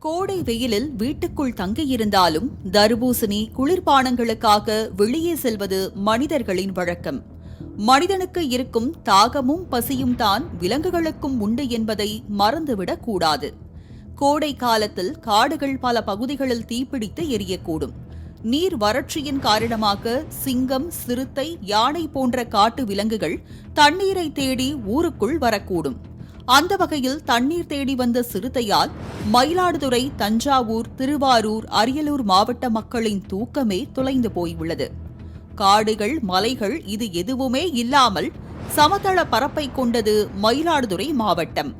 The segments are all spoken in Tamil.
கோடை வெயிலில் வீட்டுக்குள் தங்கியிருந்தாலும் தர்பூசணி குளிர்பானங்களுக்காக வெளியே செல்வது மனிதர்களின் வழக்கம். மனிதனுக்கு இருக்கும் தாகமும் பசியும் தான் விலங்குகளுக்கும் உண்டு என்பதை மறந்துவிடக் கூடாது. கோடை காலத்தில் காடுகள் பல பகுதிகளில் தீப்பிடித்து எரியக்கூடும். நீர் வறட்சியின் காரணமாக சிங்கம் சிறுத்தை யானை போன்ற காட்டு விலங்குகள் தண்ணீரை தேடி ஊருக்குள் வரக்கூடும். அந்த வகையில் தண்ணீர் தேடி வந்த சிறுத்தையால் மயிலாடுதுறை தஞ்சாவூர் திருவாரூர் அரியலூர் மாவட்ட மக்களின் தூக்கமே தொலைந்து போயுள்ளது காடுகள் மலைகள் இது எதுவுமே இல்லாமல் சமதள பரப்பை கொண்டது மயிலாடுதுறை மாவட்டம்.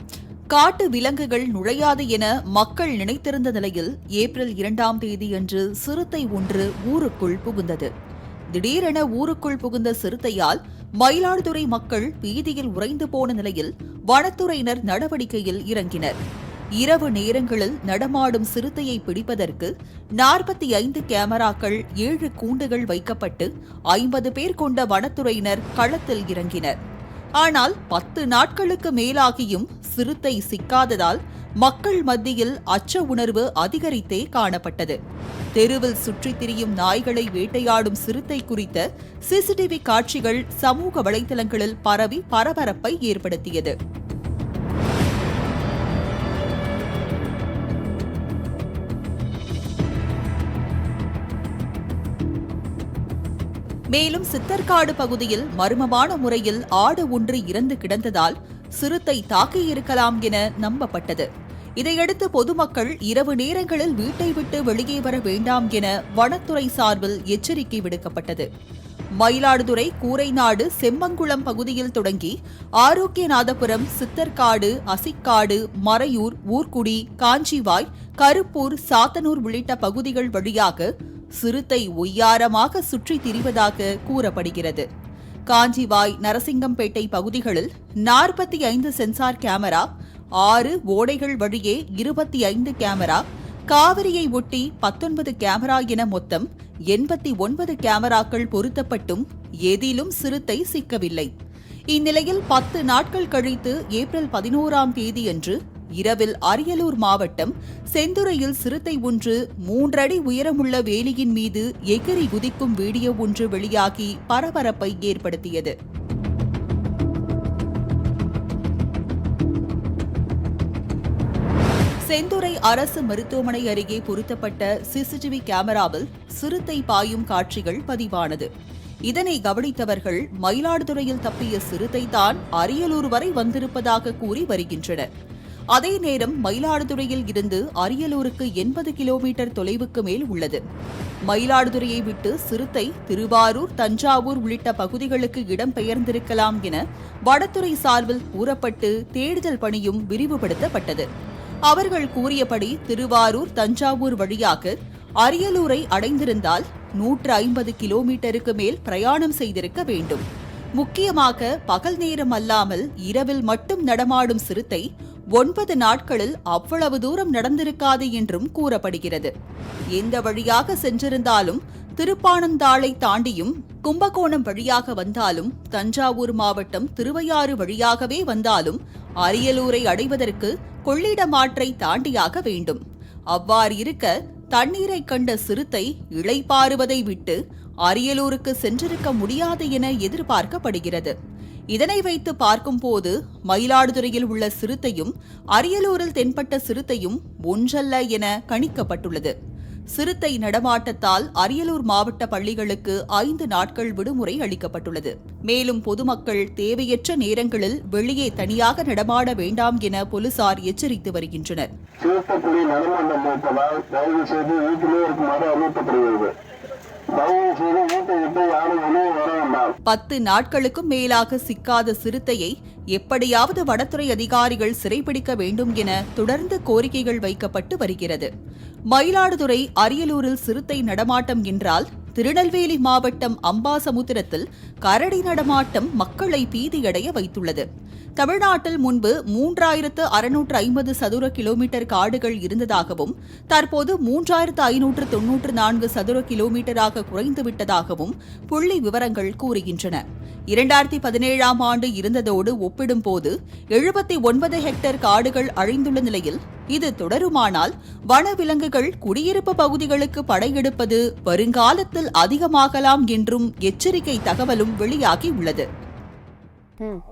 காட்டு விலங்குகள் நுழையாது என மக்கள் நினைத்திருந்த நிலையில் ஏப்ரல் இரண்டாம் தேதியன்று சிறுத்தை ஒன்று ஊருக்குள் புகுந்தது. திடீரென ஊருக்குள் புகுந்த சிறுத்தையால் மயிலாடுதுறை மக்கள் பீதியில் உறைந்து போன நிலையில் வனத்துறையினர் நடவடிக்கையில் இறங்கினர். இரவு நேரங்களில் நடமாடும் சிறுத்தையை பிடிப்பதற்கு நாற்பத்தி ஐந்து கேமராக்கள் ஏழு கூண்டுகள் வைக்கப்பட்டு ஐம்பது பேர் கொண்ட வனத்துறையினர் களத்தில் இறங்கினர். ஆனால் பத்து நாட்களுக்கு மேலாகியும் சிறுத்தை சிக்காததால் மக்கள் மத்தியில் அச்ச உணர்வு அதிகரித்தே காணப்பட்டது. தெருவில் சுற்றித் திரியும் நாய்களை வேட்டையாடும் சிறுத்தை குறித்த சிசிடிவி காட்சிகள் சமூக வலைதளங்களில் பரவி பரபரப்பை ஏற்படுத்தியது. மேலும் சித்தர்காடு பகுதியில் மர்மமான முறையில் ஆடு ஒன்று இறந்து கிடந்ததால் சிறுத்தை தாக்கியிருக்கலாம் என நம்பப்பட்டது. இதையடுத்து பொதுமக்கள் இரவு நேரங்களில் வீட்டை விட்டு வெளியே வர வேண்டாம் என வனத்துறை சார்பில் எச்சரிக்கை விடுக்கப்பட்டது. மயிலாடுதுறை கூரைநாடு செம்மங்குளம் பகுதியில் தொடங்கி ஆரோக்கியநாதபுரம் சித்தர்காடு அசிக்காடு மறையூர் ஊர்குடி காஞ்சிவாய் கருப்பூர் சாத்தனூர் உள்ளிட்ட பகுதிகள் வழியாக சிறுத்தை ஒய்யாரமாக சுற்றித் திரிவதாக கூறப்படுகிறது. காஞ்சிவாய் நரசிங்கம்பேட்டை பகுதிகளில் நாற்பத்தி ஐந்து சென்சார் கேமரா ஆறு ஓடைகள் வழியே இருபத்தி ஐந்து கேமரா காவிரியை ஒட்டி பத்தொன்பது கேமரா என மொத்தம் எண்பத்தி ஒன்பது கேமராக்கள் பொருத்தப்பட்டும் எதிலும் சிறுத்தை சிக்கவில்லை. இந்நிலையில் பத்து நாட்கள் கழித்து ஏப்ரல் பதினோராம் தேதியன்று இரவில் அரியலூர் மாவட்டம் செந்துறையில் சிறுத்தை ஒன்று மூன்றடி உயரமுள்ள வேலியின் மீது எகிரி குதிக்கும் வீடியோ ஒன்று வெளியாகி பரபரப்பை ஏற்படுத்தியது. செந்துறை அரசு மருத்துவமனை அருகே பொருத்தப்பட்ட சிசிடிவி கேமராவில் சிறுத்தை பாயும் காட்சிகள் பதிவானது. இதனை கவனித்தவர்கள் மயிலாடுதுறையில் தப்பிய சிறுத்தை தான் அரியலூர் வரை வந்திருப்பதாக கூறி வருகின்றனர். அதே நேரம் மயிலாடுதுறையில் இருந்து அரியலூருக்கு எண்பது கிலோமீட்டர் தொலைவுக்கு மேல் உள்ளது. மயிலாடுதுறையை விட்டு சிறுத்தை திருவாரூர் தஞ்சாவூர் உள்ளிட்ட பகுதிகளுக்கு இடம்பெயர்ந்திருக்கலாம் என வடத்துறை சார்பில் கூறப்பட்டு தேடுதல் பணியும் விரிவுபடுத்தப்பட்டது. அவர்கள் கூறியபடி திருவாரூர் தஞ்சாவூர் வழியாக அரியலூரை அடைந்திருந்தால் நூற்று ஐம்பது கிலோமீட்டருக்கு மேல் பிரயாணம் செய்திருக்க வேண்டும். முக்கியமாக பகல் நேரம் அல்லாமல் இரவில் மட்டும் நடமாடும் சிறுத்தை ஒன்பது நாட்களில் அவ்வளவு தூரம் நடந்திருக்காது என்றும் கூறப்படுகிறது. எந்த வழியாக சென்றிருந்தாலும் திருப்பானந்தாளை தாண்டியும் கும்பகோணம் வழியாக வந்தாலும் தஞ்சாவூர் மாவட்டம் திருவையாறு வழியாகவே வந்தாலும் அரியலூரை அடைவதற்கு கொள்ளிடமாற்றை தாண்டியாக வேண்டும். அவ்வாறு இருக்க தண்ணீரை கண்ட சிறுத்தை இளைப்பாறுவதை விட்டு அரியலூருக்கு சென்றிருக்க முடியாது என எதிர்பார்க்கப்படுகிறது. இதனை வைத்து பார்க்கும்போது மயிலாடுதுறையில் உள்ள சிறுத்தையும் அரியலூரில் தென்பட்ட சிறுத்தையும் ஒன்றல்ல என கணிக்கப்பட்டுள்ளது. சிறுத்தை நடமாட்டத்தால் அரியலூர் மாவட்ட பள்ளிகளுக்கு ஐந்து நாட்கள் விடுமுறை அளிக்கப்பட்டுள்ளது. மேலும் பொதுமக்கள் தேவையற்ற நேரங்களில் வெளியே தனியாக நடமாட வேண்டாம் என போலீசார் எச்சரித்து வருகின்றனர். தயவு செய்து வீட்டிலே இருக்குமாறு அறிவிக்கப்படுகிறது தயவு செய்து வீட்டை விட்டு யாரும் வெளியே பத்து நாட்களுக்கும் மேலாக சிக்காத சிறுத்தையை எப்படியாவது வனத்துறை அதிகாரிகள் சிறைபிடிக்க வேண்டும் என தொடர்ந்து கோரிக்கைகள் வைக்கப்பட்டு வருகிறது. மயிலாடுதுறை அரியலூரில் சிறுத்தை நடமாட்டம் என்றால் திருநெல்வேலி மாவட்டம் அம்பாசமுத்திரத்தில் கரடி நடமாட்டம் மக்களை பீதியடைய வைத்துள்ளது. தமிழ்நாட்டில் முன்பு மூன்றாயிரத்து அறுநூற்று ஐம்பது சதுர கிலோமீட்டர் காடுகள் இருந்ததாகவும் தற்போது மூன்றாயிரத்து ஐநூற்று தொன்னூற்று நான்கு சதுர கிலோமீட்டராக குறைந்துவிட்டதாகவும் புள்ளி விவரங்கள் கூறுகின்றன. இரண்டாயிரத்தி பதினேழாம் ஆண்டு இருந்ததோடு ஒப்பிடும்போது எழுபத்தி ஒன்பது ஹெக்டேர் காடுகள் அழிந்துள்ள நிலையில் இது தொடருமானால் வனவிலங்குகள் குடியிருப்பு பகுதிகளுக்கு படையெடுப்பது வருங்காலத்தில் அதிகமாகலாம் என்றும் எச்சரிக்கை தகவலும் வெளியாகியுள்ளது. உள்ளது